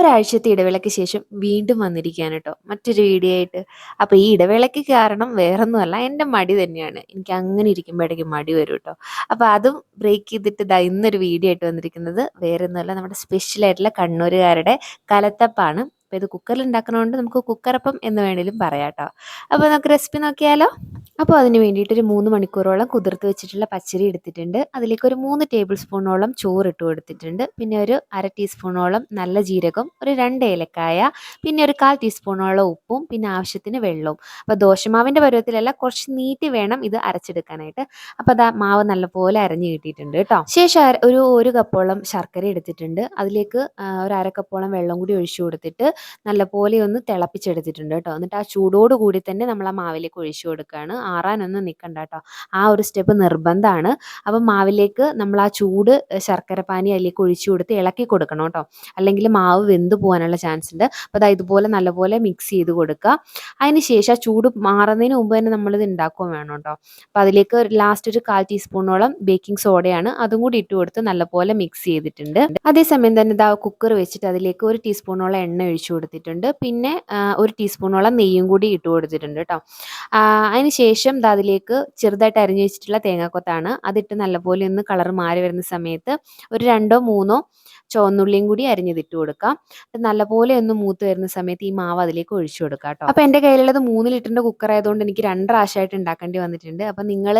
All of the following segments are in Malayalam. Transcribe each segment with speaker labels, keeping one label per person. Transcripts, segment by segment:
Speaker 1: ഒരാഴ്ചത്തെ ഇടവേളയ്ക്ക് ശേഷം വീണ്ടും വന്നിരിക്കുകയാണ് കേട്ടോ. മറ്റൊരു വീഡിയോ ആയിട്ട്. അപ്പോൾ ഈ ഇടവേളയ്ക്ക് കാരണം വേറൊന്നുമല്ല എന്റെ മടി തന്നെയാണ്. എനിക്ക് അങ്ങനെ ഇരിക്കുമ്പോഴേക്കും മടി വരും കേട്ടോ. അപ്പോൾ അതും ബ്രേക്ക് ചെയ്തിട്ട് ഇതാ ഇന്നൊരു വീഡിയോ ആയിട്ട് വന്നിരിക്കുന്നത് വേറെ ഒന്നുമല്ല നമ്മുടെ സ്പെഷ്യൽ ആയിട്ടുള്ള കണ്ണൂരുകാരുടെ കലത്തപ്പാണ്. അപ്പോൾ ഇത് കുക്കറിൽ ഉണ്ടാക്കണതുകൊണ്ട് നമുക്ക് കുക്കറപ്പം എന്ന് വേണേലും പറയാം കേട്ടോ. അപ്പോൾ നമുക്ക് റെസിപ്പി നോക്കിയാലോ? അപ്പോൾ അതിന് വേണ്ടിയിട്ട് ഒരു മൂന്ന് മണിക്കൂറോളം കുതിർത്ത് വെച്ചിട്ടുള്ള പച്ചരി എടുത്തിട്ടുണ്ട്. അതിലേക്ക് ഒരു മൂന്ന് ടേബിൾ സ്പൂണോളം ചോറ് ഇട്ട് കൊടുത്തിട്ടുണ്ട്. പിന്നെ ഒരു അര ടീസ്പൂണോളം നല്ല ജീരകം ഒരു രണ്ട് ഏലക്കായ പിന്നെ ഒരു കാൽ ടീസ്പൂണോളം ഉപ്പും പിന്നെ ആവശ്യത്തിന് വെള്ളവും. അപ്പോൾ ദോശമാവിന്റെ പരുവത്തിലല്ല കുറച്ച് നീട്ടി വേണം ഇത് അരച്ചെടുക്കാനായിട്ട്. അപ്പോൾ അത് മാവ് നല്ലപോലെ അരഞ്ഞ് കിട്ടിയിട്ടുണ്ട് കേട്ടോ. ശേഷം ഒരു ഒരു കപ്പോളം ശർക്കര എടുത്തിട്ടുണ്ട്. അതിലേക്ക് ഒരു അര കപ്പോളം വെള്ളം കൂടി ഒഴിച്ചു കൊടുത്തിട്ട് നല്ലപോലെ ഒന്ന് തിളപ്പിച്ചെടുത്തിട്ടുണ്ട് കേട്ടോ. എന്നിട്ട് ആ ചൂടോട് കൂടി തന്നെ നമ്മൾ ആ മാവിലേക്ക് ഒഴിച്ചു കൊടുക്കുകയാണ് ആറാനൊന്നും നിൽക്കണ്ട കേട്ടോ ആ ഒരു സ്റ്റെപ്പ് നിർബന്ധമാണ് അപ്പം മാവിലേക്ക് നമ്മൾ ആ ചൂട് ശർക്കര പാനി അതിലേക്ക് ഒഴിച്ചു കൊടുത്ത് ഇളക്കി കൊടുക്കണം കേട്ടോ. അല്ലെങ്കിൽ മാവ് വെന്ത് പോകാനുള്ള ചാൻസ് ഉണ്ട്. അപ്പോൾ അത് ഇതുപോലെ നല്ലപോലെ മിക്സ് ചെയ്ത് കൊടുക്കുക. അതിന് ശേഷം ആ ചൂട് മാറുന്നതിന് മുമ്പ് തന്നെ നമ്മളിത് ഉണ്ടാക്കുകയും വേണം കേട്ടോ. അപ്പോൾ അതിലേക്ക് ലാസ്റ്റ് ഒരു കാൽ ടീസ്പൂണോളം ബേക്കിംഗ് സോഡയാണ് അതും കൂടി ഇട്ട് കൊടുത്ത് നല്ലപോലെ മിക്സ് ചെയ്തിട്ടുണ്ട്. അതേസമയം തന്നെ ഇതാ കുക്കർ വെച്ചിട്ട് അതിലേക്ക് ഒരു ടീസ്പൂണോളം എണ്ണ ഒഴിച്ചു കൊടുത്തിട്ടുണ്ട്. പിന്നെ ഒരു ടീസ്പൂണോളം നെയ്യും കൂടി ഇട്ട് കൊടുത്തിട്ടുണ്ട് കേട്ടോ. അതിന് ശേഷം ദാ അതിലേക്ക് ചെറുതായിട്ട് അരിഞ്ഞു വെച്ചിട്ടുള്ള തേങ്ങാക്കൊത്താണ്. അതിട്ട് നല്ലപോലെ ഒന്ന് കളർ മാറി വരുന്ന സമയത്ത് ഒരു രണ്ടോ മൂന്നോ ചുവന്നുള്ളിയും കൂടി അരിഞ്ഞതിട്ട് കൊടുക്കാം. നല്ലപോലെ ഒന്ന് മൂത്ത് വരുന്ന സമയത്ത് ഈ മാവ് അതിലേക്ക് ഒഴിച്ചു കൊടുക്കാം കേട്ടോ. അപ്പോൾ എന്റെ കയ്യിലുള്ളത് മൂന്ന് ലിറ്ററിന്റെ കുക്കർ ആയതുകൊണ്ട് എനിക്ക് രണ്ട് ഉണ്ടാക്കേണ്ടി വന്നിട്ടുണ്ട്. അപ്പോൾ നിങ്ങൾ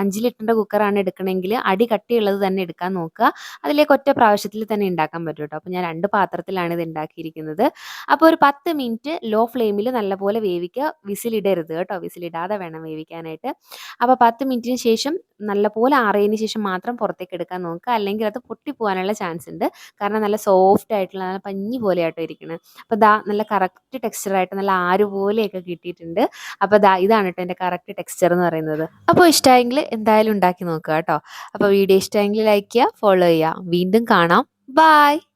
Speaker 1: അഞ്ച് ലിറ്ററിന്റെ കുക്കറാണ് എടുക്കണമെങ്കിൽ അടി കട്ടിയുള്ളത് തന്നെ എടുക്കാൻ നോക്കുക. അതിലേക്ക് ഒറ്റ പ്രാവശ്യത്തിൽ തന്നെ ഉണ്ടാക്കാൻ പറ്റും കേട്ടോ. അപ്പോൾ ഞാൻ രണ്ട് പാത്രത്തിലാണ് ഇത് ഉണ്ടാക്കിയിരിക്കുന്നത്. അപ്പോൾ ഒരു പത്ത് മിനിറ്റ് ലോ ഫ്ലെയിമിൽ നല്ലപോലെ വേവിക്കുക. വിസിലിടരുത് കേട്ടോ. വിസിലിടാതെ വേണം വേവിക്കാനായിട്ട്. അപ്പോൾ പത്ത് മിനിറ്റിന് ശേഷം നല്ലപോലെ ആറിയതിന് ശേഷം മാത്രം പുറത്തേക്ക് എടുക്കാൻ നോക്കുക. അല്ലെങ്കിൽ അത് പൊട്ടിപ്പോകാനുള്ള ചാൻസ് ഉണ്ട്. കാരണം നല്ല സോഫ്റ്റ് ആയിട്ടുള്ള നല്ല പഞ്ഞി പോലെ ആയിട്ടോ ഇരിക്കുന്നത് അപ്പോൾ ദാ നല്ല കറക്റ്റ് ടെക്സ്ചറായിട്ട് നല്ല ആര് പോലെയൊക്കെ കിട്ടിയിട്ടുണ്ട്. അപ്പോൾ ദാ ഇതാണ് കേട്ടോ എന്റെ കറക്റ്റ് ടെക്സ്ചർ എന്ന് പറയുന്നത്. അപ്പോൾ ഇഷ്ടമായെങ്കിൽ എന്തായാലും ഉണ്ടാക്കി നോക്കുക കേട്ടോ അപ്പോൾ വീഡിയോ ഇഷ്ടമായെങ്കിൽ ലൈക്ക് ചെയ്യുക ഫോളോ ചെയ്യുക. വീണ്ടും കാണാം. ബായ്